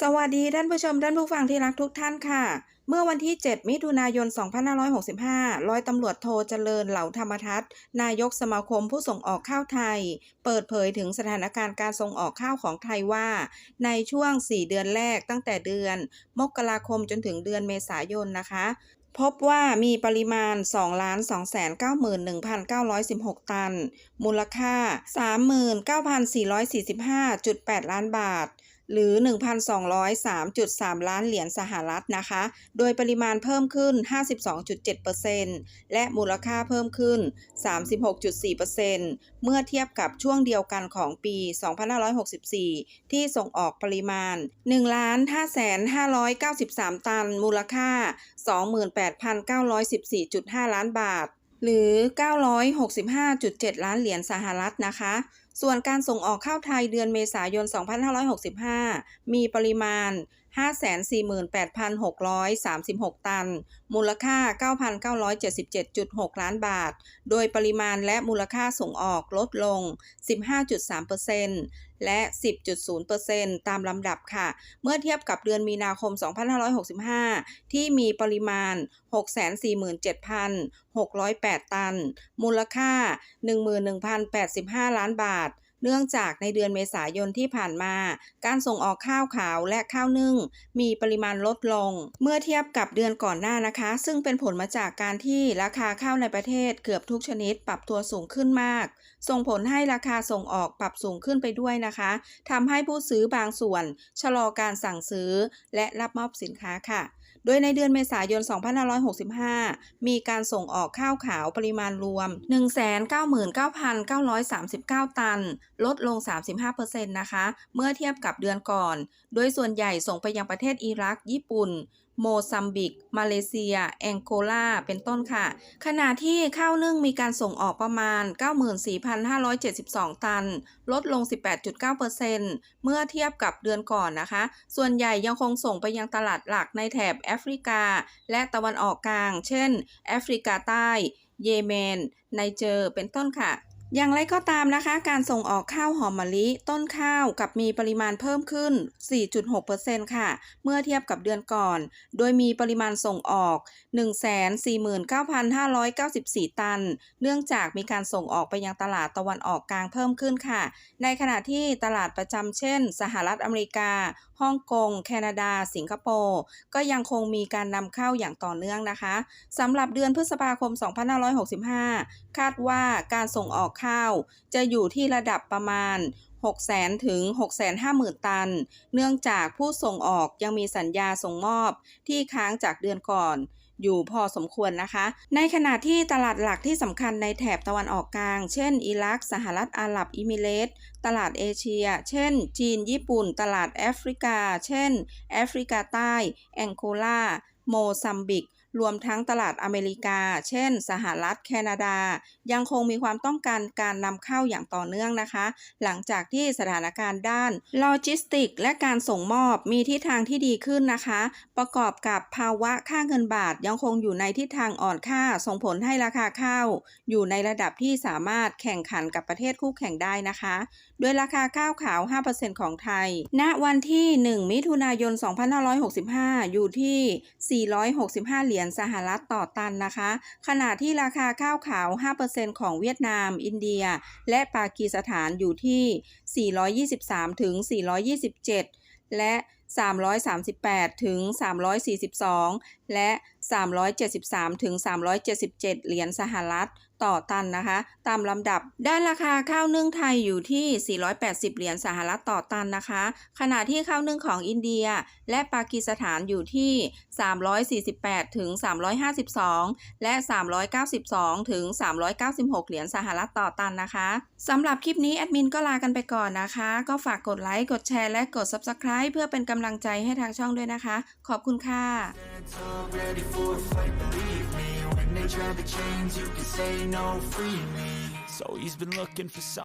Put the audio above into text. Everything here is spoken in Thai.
สวัสดีท่านผู้ชมท่านผู้ฟังที่รักทุกท่านค่ะ เมื่อวันที่ 7 มิถุนายน 2565 ร้อยตำรวจโทเจริญเหล่าธรรมทัศน์นายกสมาคมผู้ส่งออกข้าวไทย เปิดเผยถึงสถานการณ์การส่งออกข้าวของไทยว่า ในช่วง 4 เดือนแรกตั้งแต่เดือน มกราคมจนถึงเดือนเมษายนนะคะพบว่ามีปริมาณ 2,291,916 ตัน มูลค่า 39,445.8 ล้านบาท หรือ 1,203.3 ล้านเหรียญสหรัฐนะคะ โดยปริมาณเพิ่มขึ้น 52.7%และมูลค่าเพิ่มขึ้น 36.4%เมื่อเทียบกับช่วงเดียวกันของปี 2564 ที่ส่งออกปริมาณ 1,5,593 ตัน มูลค่า 28,914.5 ล้านบาท หรือ 965.7 ล้านเหรียญสหรัฐนะคะ ส่วนการส่งออกข้าวไทยเดือนเมษายน 2565 มีปริมาณ 548,636 ตัน มูลค่า 9,977.6 ล้านบาท โดยปริมาณและมูลค่าส่งออกลดลง 15.3%และ 10.0%ตามลำดับค่ะ เมื่อเทียบกับเดือนมีนาคม 2565 ที่มีปริมาณ 647,608 ตัน มูลค่า 11,085 ล้านบาท เนื่องจากในเดือนเมษายนที่ผ่านมา การส่งออกข้าวขาวและข้าวนึ่ง มีปริมาณลดลง เมื่อเทียบกับเดือนก่อนหน้านะคะ ซึ่งเป็นผลมาจากการที่ราคาข้าวในประเทศเกือบทุกชนิดปรับตัวสูงขึ้นมาก ส่งผลให้ราคาส่งออกปรับสูงขึ้นไปด้วยนะคะทำให้ผู้ซื้อบางส่วน ชะลอการสั่งซื้อและรับมอบสินค้าค่ะ โดยในเดือนเมษายน 2565 มีการส่งออกข้าวขาวปริมาณรวม 199,939 ตัน ลดลง 35%นะคะ เมื่อเทียบกับเดือนก่อน โดยส่วนใหญ่ส่งไปยังประเทศอิรัก ญี่ปุ่นโมซัมบิก มาเลเซีย แองโกลา เป็นต้นค่ะ ขณะที่ข้าวนึ่งมีการส่งออกประมาณ 94,572 ตัน ลดลง 18.9%เมื่อเทียบกับเดือนก่อนนะคะ ส่วนใหญ่ยังคงส่งไปยังตลาดหลักในแถบแอฟริกา และตะวันออกกลาง เช่น แอฟริกาใต้ เยเมน ไนเจอร์ เป็นต้นค่ะ อย่างไรก็ตามนะคะ การส่งออกข้าวหอมมะลิ ต้นข้าวกับมีปริมาณเพิ่มขึ้น 4.6%ค่ะ เมื่อเทียบกับเดือนก่อน โดยมีปริมาณส่งออก 149,594 ตัน เนื่องจากมีการส่งออกไปยังตลาดตะวันออกกลางเพิ่มขึ้นค่ะ ในขณะที่ตลาดประจำเช่น สหรัฐอเมริกา ฮ่องกง แคนาดา สิงคโปร์ก็ยังคงมีการนำเข้าอย่างต่อเนื่องนะคะสำหรับเดือนพฤษภาคม 2565 คาดว่าการส่งออกข้าวจะอยู่ที่ระดับประมาณ600,000ถึง650,000 ตัน เนื่องจากผู้ส่งออกยังมีสัญญาส่งมอบที่ค้างจากเดือนก่อน อยู่พอสมควรนะคะ ในขณะที่ตลาดหลักที่สำคัญในแถบตะวันออกกลาง เช่น อิรัก สหรัฐอาหรับอิมิเรตส์ตลาดเอเชีย เช่น จีน ญี่ปุ่น ตลาดแอฟริกา เช่น แอฟริกาใต้ แองโกลา โมซัมบิก รวมทั้งตลาดอเมริกา เช่น สหรัฐ แคนาดา ยังคงมีความต้องการการนำเข้าอย่างต่อเนื่องนะคะ หลังจากที่สถานการณ์ด้านโลจิสติก และการส่งมอบมีทิศทางที่ดีขึ้นนะคะ ประกอบกับภาวะค่าเงินบาทยังคงอยู่ในทิศทางอ่อนค่า ส่งผลให้ราคาข้าวอยู่ในระดับที่สามารถแข่งขันกับประเทศคู่แข่งได้นะคะ โดยราคาข้าวขาว 5%ของไทย ณ วันที่ 1 มิถุนายน 2565 อยู่ที่ 465 เหรียญสหรัฐต่อตันนะคะ ขณะที่ราคาข้าวขาว 5%ของเวียดนาม อินเดีย และปากีสถานอยู่ที่ 423ถึง427 และ 338 ถึง 342 และ 373 ถึง 377 เหรียญสหรัฐต่อตันนะคะ ตามลำดับ ด้านราคาข้าวนึ่งไทยอยู่ที่ 480 เหรียญสหรัฐต่อตันนะคะ ขณะที่ข้าวนึ่งของอินเดีย และปากีสถานอยู่ที่ 348 ถึง 352 และ 392 ถึง 396 เหรียญสหรัฐต่อตันนะคะสำหรับคลิปนี้แอดมินก็ลากันไปก่อนนะคะ ก็ฝากกดไลค์ กดแชร์ และกด Subscribe เพื่อเป็นกำลังใจให้ทางช่องด้วยนะคะ ขอบคุณค่ะ It's all ready for a fight, believe me When they try to change, you can say no, free me So he's been looking for some